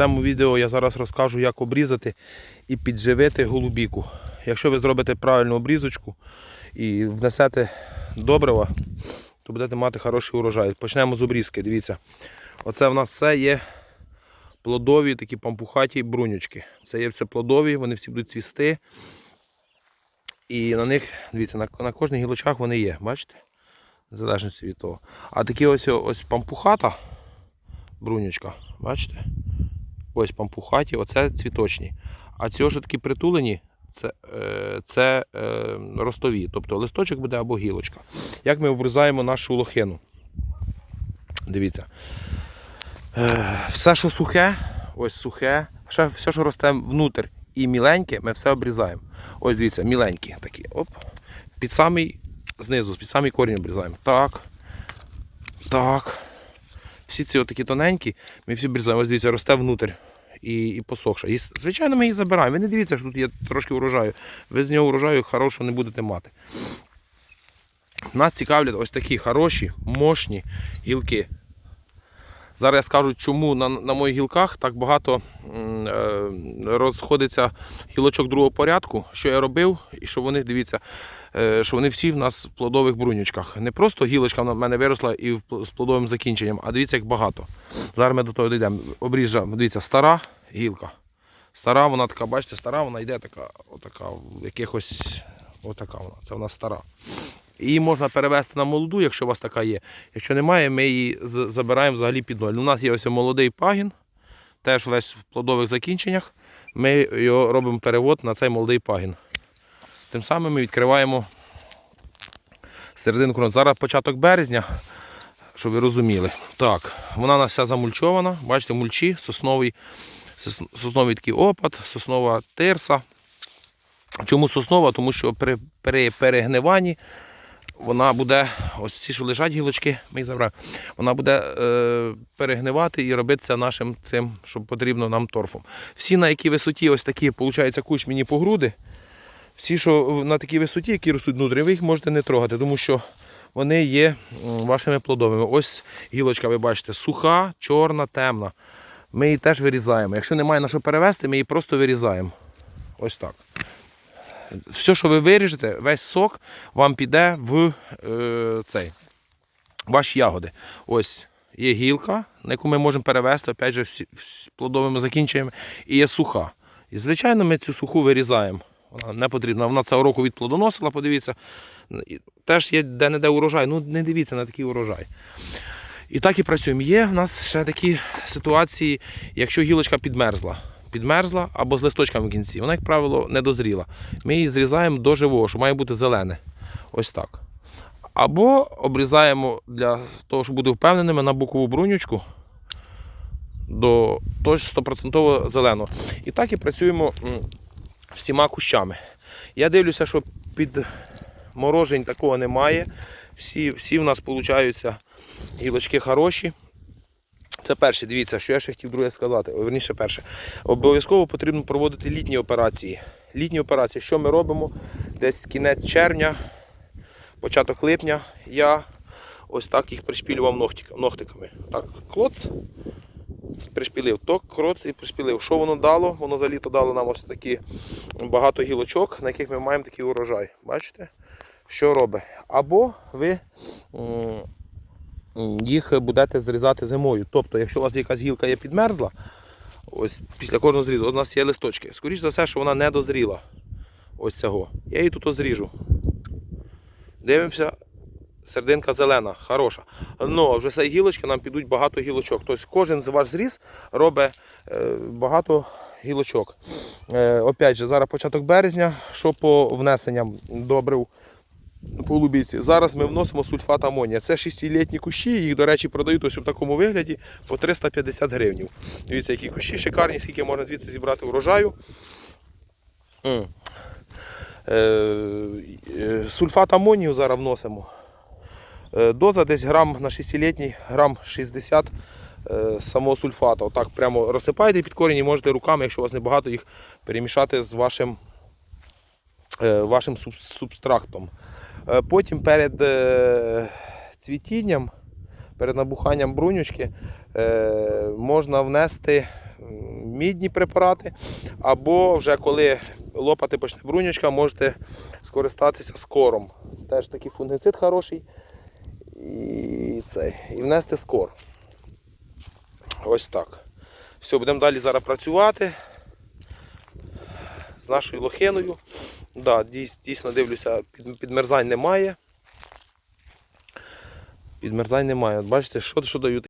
цьому відео я зараз розкажу, як обрізати і підживити голубіку. Якщо ви зробите правильну обрізочку і внесете добрива, то будете мати хороший урожай. Почнемо з обрізки. Дивіться. Оце в нас все є плодові такі пампухаті брунючки. Це є все плодові, вони всі будуть цвісти. І на них, дивіться, на, на кожних гілочках вони є, бачите? В залежності від того. А такі ось, ось пампухата, брунючка, бачите? Ось пампухаті, оце цвіточні. А ці ж такі притулені, це, е, це е, ростові. Тобто листочок буде або гілочка. Як ми обрізаємо нашу лохину? Дивіться. Е, все, що сухе, ось сухе, все, все, що росте внутрь і міленьке, ми все обрізаємо. Ось дивіться, міленькі такі. Оп. Під самий знизу, під самий корінь обрізаємо. Так. Так. Всі ці отакі тоненькі, ми всі обрізаємо. Ось дивіться, росте внутрь і, і посохше. І, звичайно, ми її забираємо. Ви не дивіться, що тут є трошки урожаю. Ви з нього урожаю хорошого не будете мати. Нас цікавлять ось такі хороші, мощні гілки. Зараз я скажу, чому на, на моїх гілках так багато е, розходиться гілочок другого порядку, що я робив, і що вони, дивіться, що вони всі в нас в плодових брунючках. Не просто гілочка в мене виросла і з плодовим закінченням, а дивіться, як багато. Зараз ми до того дійдемо. Обріжемо, дивіться, стара гілка. Стара, вона така, бачите, стара, вона йде така, отака, якихось, отака вона, це вона стара. Її можна перевести на молоду, якщо у вас така є. Якщо немає, ми її забираємо взагалі під ноль. У нас є ось молодий пагін, теж весь в плодових закінченнях. Ми його робимо перевод на цей молодий пагін. Тим самим ми відкриваємо серединку. ґрунту. Зараз початок березня, щоб ви розуміли. Так, вона у нас вся замульчована. Бачите, мульчі, сосновий, сосновий такий опад, соснова тирса. Чому соснова? Тому що при, при перегниванні вона буде, ось ці, що лежать гілочки, ми їх забираємо, вона буде е, перегнивати і робитися нашим цим, що потрібно нам торфом. Всі на якій висоті, ось такі, виходить, кущ мені по груди. Всі, що на такій висоті, які ростуть внутрі, ви їх можете не трогати, тому що вони є вашими плодовими. Ось гілочка, ви бачите, суха, чорна, темна. Ми її теж вирізаємо. Якщо немає на що перевести, ми її просто вирізаємо. Ось так все, що ви виріжете, весь сок вам піде в е, цей, ваші ягоди. Ось є гілка, на яку ми можемо перевести, опять же, всі, всі плодовими закінченнями, і є суха. І, звичайно, ми цю суху вирізаємо. Вона не потрібна. Вона цього року відплодоносила, подивіться. Теж є де-не-де урожай. Ну, не дивіться на такий урожай. І так і працюємо. Є в нас ще такі ситуації, якщо гілочка підмерзла. Підмерзла або з листочками в кінці. Вона, як правило, не дозріла. Ми її зрізаємо до живого, що має бути зелене. Ось так. Або обрізаємо для того, щоб бути впевненими на бокову брунючку до точно 100% зеленого. І так і працюємо всіма кущами. Я дивлюся, що під морожень такого немає. Всі, всі в нас получаються гілочки хороші. Це перше, дивіться, що я ще хотів друге сказати. О, Верніше перше. Обов'язково потрібно проводити літні операції. Літні операції, що ми робимо? Десь кінець червня, початок липня я ось так їх пришпілював ногтиками. Так, клоц, пришпілив, ток, кроц і пришпілив. Що воно дало? Воно за літо дало нам ось такі багато гілочок, на яких ми маємо такий урожай. Бачите? Що робить? Або ви їх будете зрізати зимою. Тобто, якщо у вас якась гілка є підмерзла, ось після кожного зрізу, у нас є листочки. Скоріше за все, що вона не дозріла. Ось цього. Я її тут зріжу. Дивимося, серединка зелена, хороша. Ну, вже з цієї гілочки нам підуть багато гілочок. Тобто кожен з ваш зріз робить е, багато гілочок. Е, опять же, зараз початок березня, що по внесенням добрив по лубіці. Зараз ми вносимо сульфат амонія. Це 6-літні кущі, їх, до речі, продають ось в такому вигляді по 350 гривень. Дивіться, які кущі шикарні, скільки можна звідси зібрати урожаю. Е, Сульфат амонію зараз вносимо. Е, Доза десь грам на 6-літній, грам 60 е, самого сульфату. Отак прямо розсипаєте під корінь і можете руками, якщо у вас небагато, їх перемішати з вашим, е, вашим субстрактом. Потім перед цвітінням, перед набуханням брунючки можна внести мідні препарати, або вже коли лопати почне брунючка, можете скористатися скором. Теж такий фунгицид хороший. І, це, і внести скор. Ось так. Все, будемо далі зараз працювати з нашою лохиною. Да, дійсно дивлюся, підмерзань немає. Підмерзань немає. От бачите, що, що дають